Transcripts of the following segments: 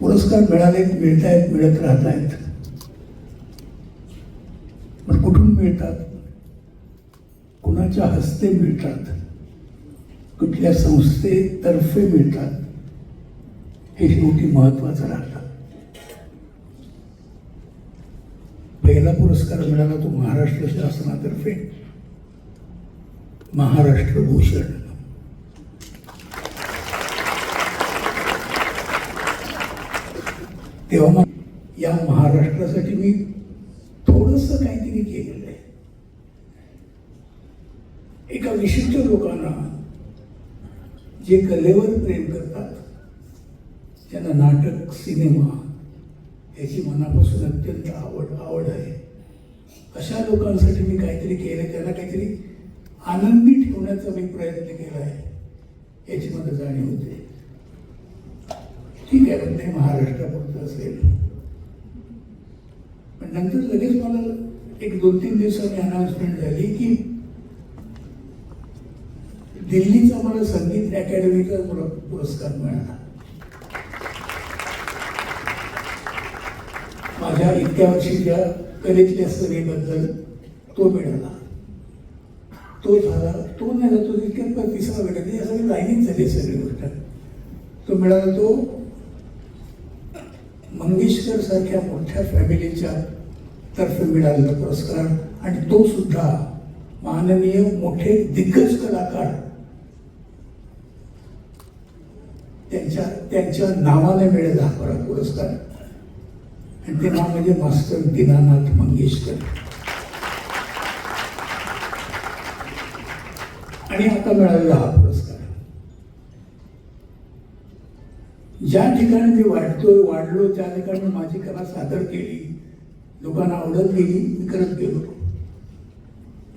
पुरस्कार मिळाले मिळत आहेत मिळत राहत आहेत पण कुठून मिळतात? कुणाच्या हस्ते मिळतात? कुठल्या संस्थेतर्फे मिळतात? हे शेवटी महत्वाचं राहतं. पहिला पुरस्कार मिळाला तो महाराष्ट्र शासनातर्फे. महाराष्ट्र भूषण. तेव्हा मग या महाराष्ट्रासाठी मी थोडस काहीतरी केलेलं आहे. एका विशिष्ट लोकांना जे कलेवर प्रेम करतात त्यांना नाटक सिनेमा याची मनापासून अत्यंत आवड आवड आहे अशा लोकांसाठी मी काहीतरी केलं त्यांना काहीतरी आनंदी ठेवण्याचा मी प्रयत्न केला आहे याची मला जाणीव होते. ठीक आहे पण ते महाराष्ट्रापुरतं असेल. पण नंतर लगेच मला एक दोन तीन दिवसांनी अनाउन्समेंट झाली की दिल्लीचा मला संगीत अकॅडमीचा पुर- पुरस्कार मिळाला. माझ्या इतक्या वर्षीच्या कलेतल्या सगळीबद्दल तो मिळाला. तो झाला तो नाही झाला तो इतक्यात तिसरा भेटत या सगळी लाईनीच झाली सगळी गोष्ट. तो मिळाला तो मंगेशकर सारख्या मोठ्या फॅमिलीच्या तर्फे मिळालेला पुरस्कार आणि तो सुद्धा माननीय मोठे दिग्गज कलाकार त्यांच्या त्यांच्या नावाने मिळेल हा पुरा- पुरस्कार. आणि ते नाव म्हणजे मास्टर दीनानाथ मंगेशकर. आणि आता मिळालेला हा ठिकाणी मी वाढतोय वाढलो त्या ठिकाणी माझी कला सादर केली. लोकांना आवडत गेली मी करत गेलो.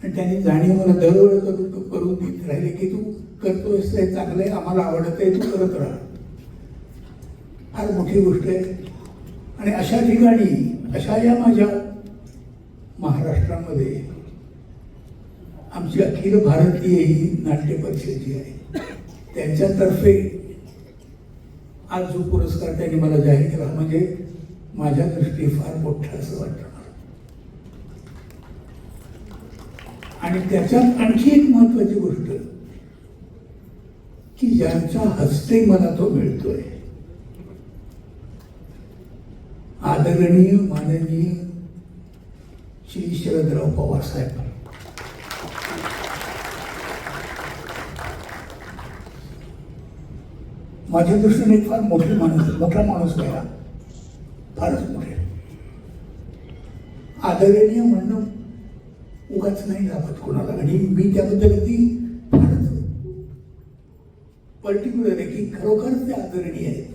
आणि त्यांनी जाणीव मला दरवेळेस करून करून देत राहिले की तू करतोयस ते चांगलं आहे आम्हाला आवडत आहे तू करत राहा. फार मोठी गोष्ट आहे. आणि अशा ठिकाणी अशा या माझ्या महाराष्ट्रामध्ये आमची अखिल भारतीय ही नाट्य परिषद जी आहे त्यांच्यातर्फे आज जो पुरस्कार त्यांनी मला जाहीर केला म्हणजे माझ्या दृष्टी फार मोठा असं वाटतं आणि त्याच्यात आणखी एक महत्वाची गोष्ट की ज्यांच्या हस्ते मला तो मिळतोय. आदरणीय माननीय श्री शरदराव पवार माझ्या दृष्टीने एक फार मोठे माणूस मोठा माणूस आहे फारच मोठे. आदरणीय म्हणणं उगाच नाही दाखवत कोणाला. आणि मी त्याबद्दल ती फारच पर्टिक्युलर आहे की खरोखरच ते आदरणीय आहेत.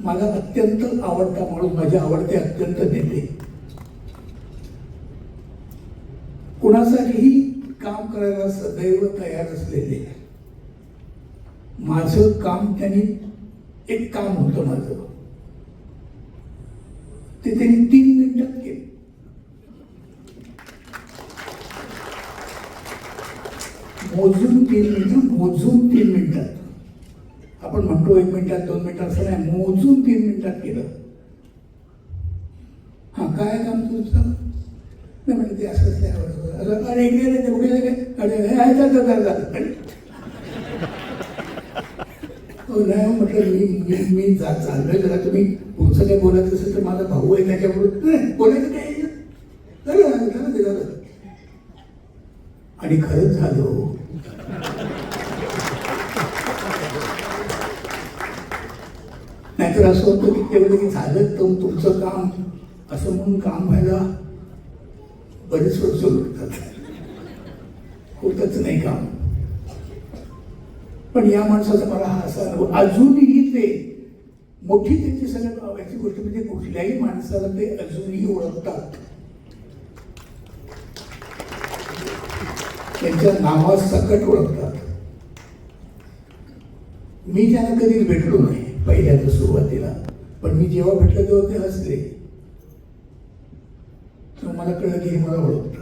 मला अत्यंत आवडता माणूस माझे आवडते अत्यंत नेते. कुणासाठीही काम करायला सदैव तयार असलेले. माझं काम त्यांनी एक काम होतं माझं. ते त्यांनी तीन मिनिटात केलं. मोजून तीन मिनिटं मोजून तीन मिनिटात आपण म्हणतो एक मिनिटात दोन मिनिटात असं नाही. मोजून तीन मिनिटात केलं. हा काय काम तुमचं? नाही म्हणजे ते असंच नाही आवडत. असं अरे अरे हे आहे, चल, चल, चल, चल. हो हो नाही म्हटलं मी मी मी जा चाललोय जरा तुम्ही पुढचं काय बोलत असेल तर माझा भाऊ आहे त्याच्याबरोबर? नाही, बोलायचं काय? झालं झालं ते झालं आणि खरंच झालं हो. नाहीतर असं होतं की तेवढं की झालं तर तुमचं काम असं म्हणून काम व्हायला बरेच वर्ष लागतात. होतच नाही काम. पण या माणसाचा मला हा असा अनुभव अजूनही ते मोठी त्यांची सगळ्यात आवडची गोष्ट म्हणजे कुठल्याही माणसाला ते अजूनही ओळखतात. त्यांच्या नावा सकट ओळखतात. मी त्यांना कधीच भेटलो नाही पहिल्यांदा सुरुवातीला पण मी जेव्हा भेटलो तेव्हा ते हसले. तर मला कळलं की हे मला ओळखत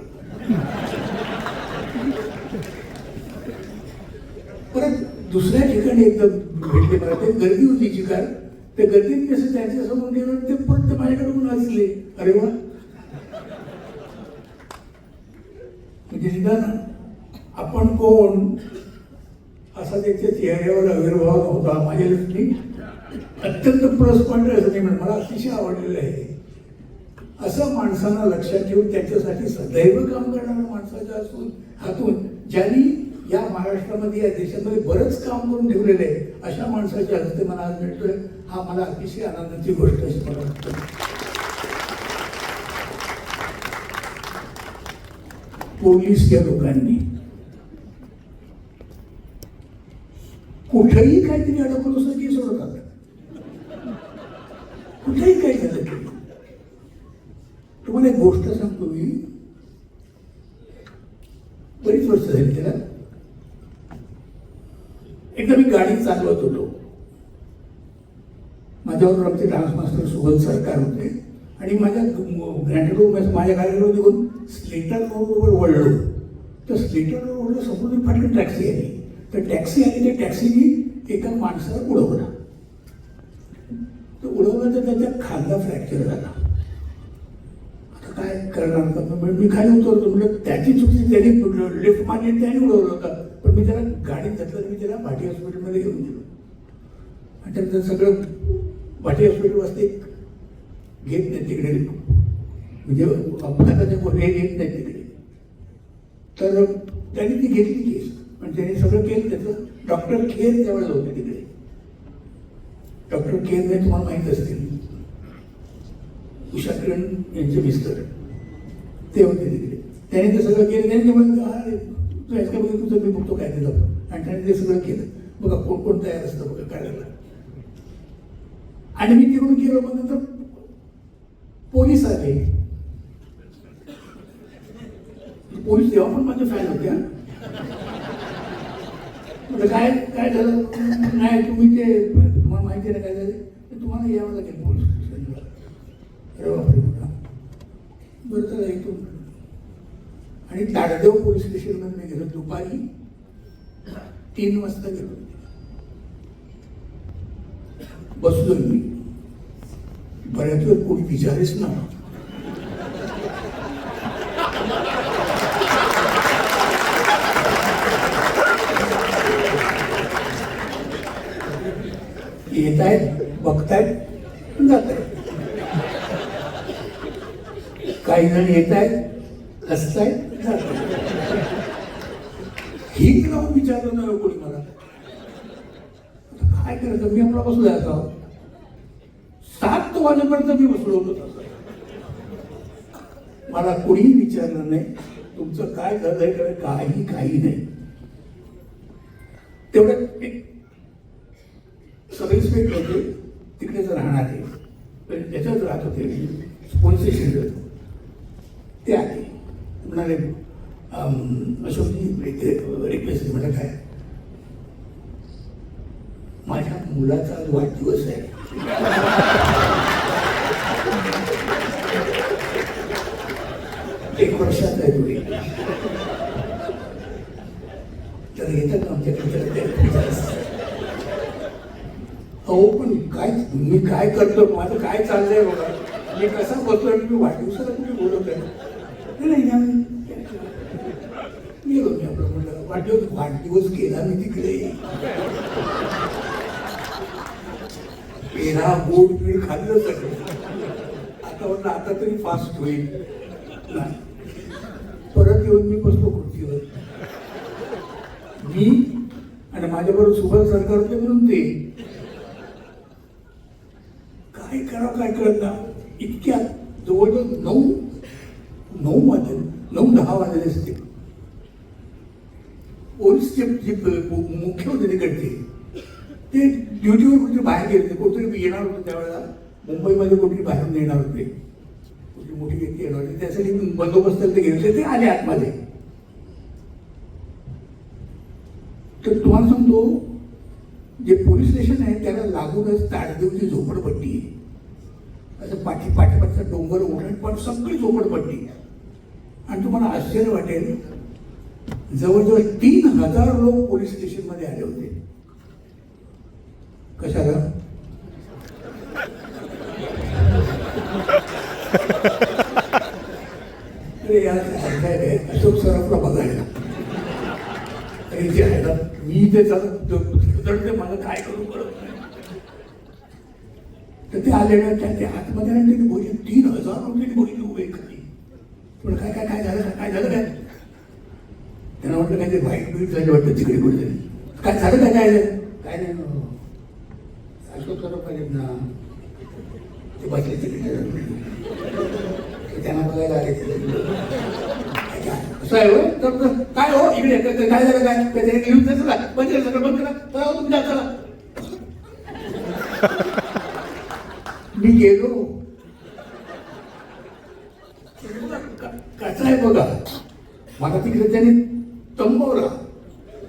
परत दुसऱ्या ठिकाणी एकदम भेटले मला. ते गर्दी होती जी काय त्या गर्दीत कसं त्यांच्यासमोर गेलो ते परत माझ्याकडून वाचले अरे वा. म्हणजे निदान आपण कोण असा त्याच्या चेहऱ्यावर आविर्भाव होता माझ्या दृष्टीने अत्यंत प्लस पॉईंट असं नाही म्हणून मला अतिशय आवडलेलं आहे. असं माणसांना लक्षात ठेवून त्याच्यासाठी सदैव काम करणाऱ्या माणसाच्या असून हातून ज्यांनी या महाराष्ट्रामध्ये या देशामध्ये बरंच काम करून ठेवलेलं आहे. अशा माणसाच्या हस्ते मला आज मिळतोय. हा मला अतिशय आनंदाची गोष्ट अशी मला वाटतं पोलीस या लोकांनी. कुठेही काहीतरी अडकून असं की सोडतात कुठेही काही झालं तुम्हाला एक गोष्ट सांगतो मी बरीच वर्ष झाली त्याला एकदा मी गाडी चालवत होतो माझ्याबरोबर आमचे डान्स दोन सरकार होते. आणि माझ्या ग्रँटेड रूम माझ्या गाडीवर घेऊन स्लेटर रोडवर वळलो. तर स्लेटर रोडवर समोर फाटली टॅक्सी आली. तर टॅक्सी आली त्या टॅक्सीने एका माणसाला उडवला. तर उडवलं तर त्याचा खांदा फ्रॅक्चर झाला. आता काय करणार? का म्हणजे मी खाली उतरतो म्हटलं त्याची चुकी त्यांनी लिफ्ट मारली त्याने उडवलं होतं. पण मी त्याला गाडीत घातलं मी त्याला भाटी हॉस्पिटलमध्ये घेऊन गेलो. आणि त्यानंतर सगळं भाटी हॉस्पिटल वाजते घेत नाही तिकडे. म्हणजे अपघाताचे गुन्हे घेत नाही तिकडे. तर त्यांनी ती घेतली केस. पण त्यांनी सगळं केलं त्याचं. डॉक्टर खेर त्यावेळेला होते तिकडे. डॉक्टर खेर हे तुम्हाला माहीत असतील. उषा किरण यांचे मिस्टर. ते होते तिकडे. त्याने ते सगळं केलं. त्यांनी म्हणलं अरे तू याच्यामध्ये तुझं मी बघतो काय ते जातो आणि त्याने ते सगळं केलं. बघा कोण कोण तयार असतं बघा करायला. आणि मी तिकडून गेलो मग नंतर पोलीस आले पोलीस तेव्हा पण माझे फॅन होत्या म्हटलं काय काय झालं? नाही तुम्ही ते तुम्हाला माहिती आहे ना काय झालं? तुम्हाला यावं लागेल पोलीस अरे बापरे बरं चला येतो आणि ताडदेव पोलीस स्टेशनमध्ये मी गेलो दुपारी तीन वाजता गेलो. बसलो मी. बऱ्याच वेळ कोणी विचारेच ना. येत आहेत बघतायत जात आहेत काही जण येत आहेत हसतायत जात ही लावून विचारलं नाही कोणी मला? काय करायचं? मी आपला जायचं. आता सात वाजेपर्यंत मी बसलो होतो. मला कोणीही विचारलं नाही तुमचं काय झालंय काय काही काही नाही. तेवढं एक सब होते तिकडेच राहणार पण त्याच्यात राहत होते पोलीस स्टेशन ते आले म्हणाले अशोकजी रिक्वेस्ट म्हटलं काय? माझ्या मुलाचा आज वाढदिवस आहे. एक वर्षात आहे तुम्ही तर येतात आमच्याकडे तर ते- अहो पण काय मी काय करतो माझं काय चाललंय बघा? मी कसं बोलतोय? मी वाढदिवसाला तुम्ही बोलत आहे? नाही, नाही मी आपलं म्हटलं वाढदिवस वाढदिवस केला मी तिकडे. पेढा गोड पीठ खाल्लं सगळं. आता म्हणलं आता तरी फास्ट होईल. परत येऊन मी बसलो खुर्चीवर. मी आणि माझ्याबरोबर सुभाष सरकारचे म्हणून ते. काय करावं काय कळत ना इतक्या जवळजवळ नऊ नऊ वाजले नऊ दहा वाजले असते पोलीसचे जे मुख्य होते तिकडचे ते ड्युटीवर कुठे बाहेर गेले होते कोणतरी येणार होतो त्यावेळेला मुंबईमध्ये कुठली बाहेरून येणार होते. कुठली मोठी व्यक्ती येणार होती. त्यासाठी बंदोबस्त ते गेले होते ते आले आतमध्ये. तर तुम्हाला सांगतो जे पोलीस स्टेशन आहे त्याला लागूनच ताडदेवची झोपडपट्टी आहे. असं पाठी पाठीपाठचा डोंगर उठण पण सगळी झोपडपट्टी आहे आणि तुम्हाला आश्चर्य वाटेल जवळजवळ तीन हजार लोक पोलीस स्टेशनमध्ये आले होते. कशाला? अरे यार काय अशोक सराफला बघायला अरे जे आहे ना मी ते चालत मला काय करू कळत नाही तर ते आले ना त्या ते आतमध्ये आणि त्यांनी बोलले तीन हजार रुपये बोलली उभे खाली पण काय काय काय झालं काय झालं काय? त्यांना म्हटलं काय ते व्हाईट बीट झाले वाटतं तिकडे कुठे काय झालं काय काय? झालं काय नाही ना. अशोक सराफ पाहिजेत ना ते बसले तिकडे त्यांना बघायला आले असं आहे तर काय हो? इकडे काय झालं काय? त्याच्याने घेऊन जायचं का? बंद सगळं बंद करा चला तुमच्या चला. मी गेलो. कसं आहे बघा. मला तिकडे त्याने तंबवला.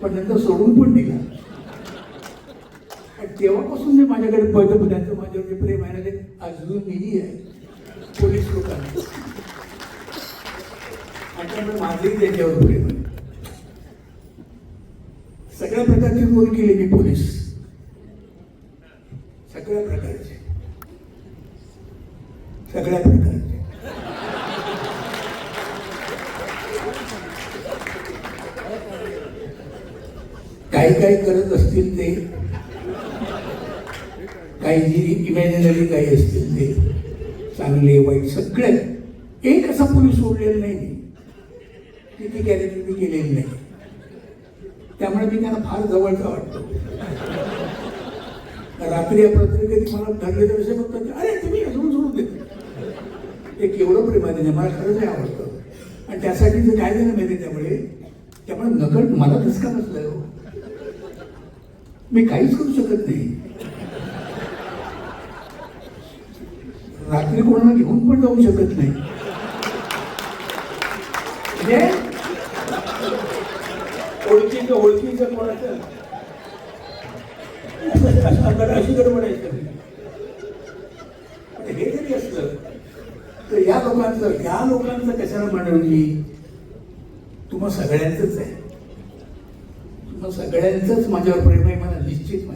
पण नंतर सोडून पण दिला. तेव्हापासून मी माझ्याकडे पळतं त्यांचं माझ्यावर प्रेम आहे आहे. पोलीस लोकांना. आणि त्यामुळे माझंही त्याच्यावर प्रेम सगळ्या प्रकारची रोल केली मी पोलीस. सगळ्या प्रकारचे. सगळ्या प्रकारचे. काही काही करत असतील ते काही जी इमॅजिनरी काही असतील ते चांगले वाईट सगळे. एक असा पोलीस सोडलेला नाही. किती ती कॅरेक्टर मी केलेली नाही. त्यामुळे मी त्यांना फार जवळचा वाटतो. रात्री अपरात्री कधी मला धरले तर विषय बघतात अरे तुम्ही अजून सोडून देत एक एवढं प्रेमाने नाही मला खरंच हे आवडतं. आणि त्यासाठी जे काय झालं माहिती आहे त्यामुळे? त्यामुळे नकळ मला धसका बसलाय हो. मी काहीच करू शकत नाही. रात्री कोणाला घेऊन पण जाऊ शकत नाही. म्हणजे ओळखीचं ओळखीचं कोणाचं? अशी गडबड आहे हे जरी असलं तर या लोकांचं या लोकांचं कशाला म्हणजे तुम्हा सगळ्यांचंच आहे. तुम्हा सगळ्यांचंच माझ्यावर प्रेम आहे मला निश्चित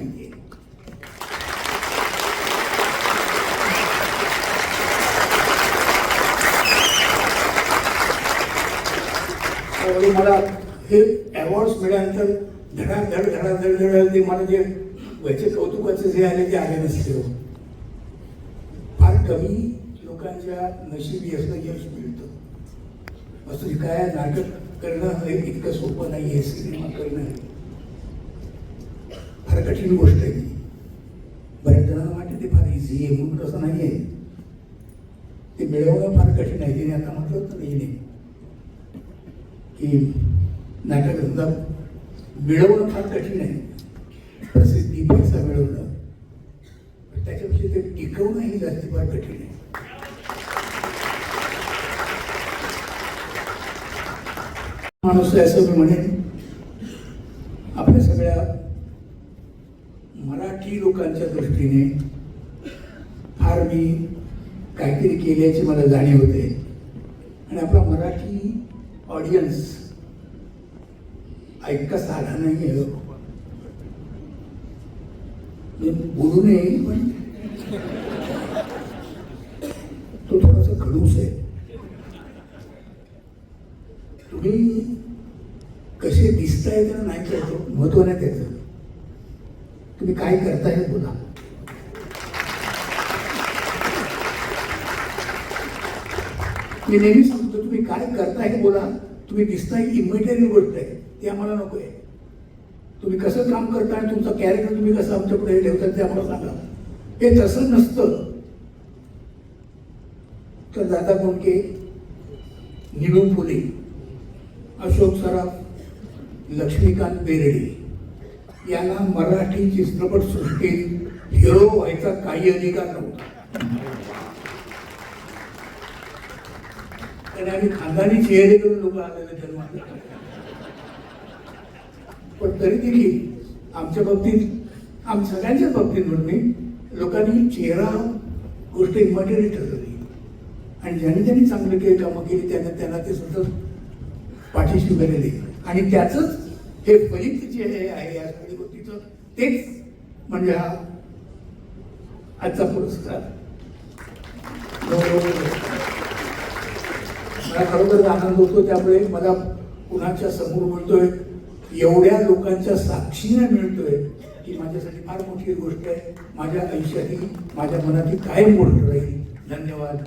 त्यावेळी मला हे अवॉर्ड्स मिळाल्यानंतर धडाधड धडाधड धडाल ते मला जे व्हायचे कौतुकाचे जे आले ते आले नसते हो. फार कमी लोकांच्या नशिबी असं यश मिळतं असं काय नाटक करणं हे इतकं सोपं नाही आहे सिनेमा करणं हे. फार कठीण गोष्ट आहे ती बऱ्याच जणांना वाटते ते फार इझी आहे म्हणून तसं नाही आहे ते मिळवणं फार कठीण आहे तिने आता म्हटलं होतं नाही हिने. की मिळवणं फार कठीण आहे प्रसिद्धी पैसा मिळवणं पण त्याच्यापेक्षा ते टिकवणंही जास्त फार कठीण आहे माणूस असं मी म्हणेन आपल्या सगळ्या मराठी लोकांच्या दृष्टीने फार मी काहीतरी केल्याची मला जाणीव होते आणि आपला मराठी ऑडियन्स ऐकताच आला नाही आहे मी बोलू नये पण. तो थोडासा खडूस आहे. तुम्ही कसे दिसताय तर नाही कळतो महत्त्व नाही त्याचं. तुम्ही काय करताय बोला. मी नेहमी सांगतो तुम्ही काय करताय हे बोला. तुम्ही दिसताय इमिटेरियल गोष्ट आहे ते आम्हाला नको आहे तुम्ही कसं काम करता आणि तुमचं कॅरेक्टर तुम्ही कसं आमच्या पुढे ठेवता ते आम्हाला सांगा. हे तसं नसतं. तर दादा कोणके? निळू फुले. अशोक सराफ लक्ष्मीकांत बेरडे. यांना मराठी चित्रपटसृष्टीत हिरो व्हायचा काही अधिकार नव्हता. आणि आम्ही खानदानी चेहरे करून लोक आलेले जन्माला पण तरी देखील आमच्या बाबतीत आम सगळ्यांच्याच बाबतीत म्हणून मी लोकांनी चेहरा गोष्ट इम्पॉर्टंट ठरवली. आणि ज्यांनी ज्यांनी चांगले काही कामं केली त्यांना त्यांना ते सुद्धा पाठीशी उभे आणि त्याचंच हे फलित जे आहे या सगळ्या गोष्टीचं तेच म्हणजे हा आजचा पुरस्कार गौरव पुरस्कार. मला खरोखर आनंद होतो त्यामुळे मला कुणाच्या समोर बोलतोय एवढ्या लोकांच्या साक्षीने मिळतोय ही माझ्यासाठी फार मोठी गोष्ट आहे. माझ्या आयुष्यातही माझ्या मनातही कायम गोष्ट राहील. धन्यवाद.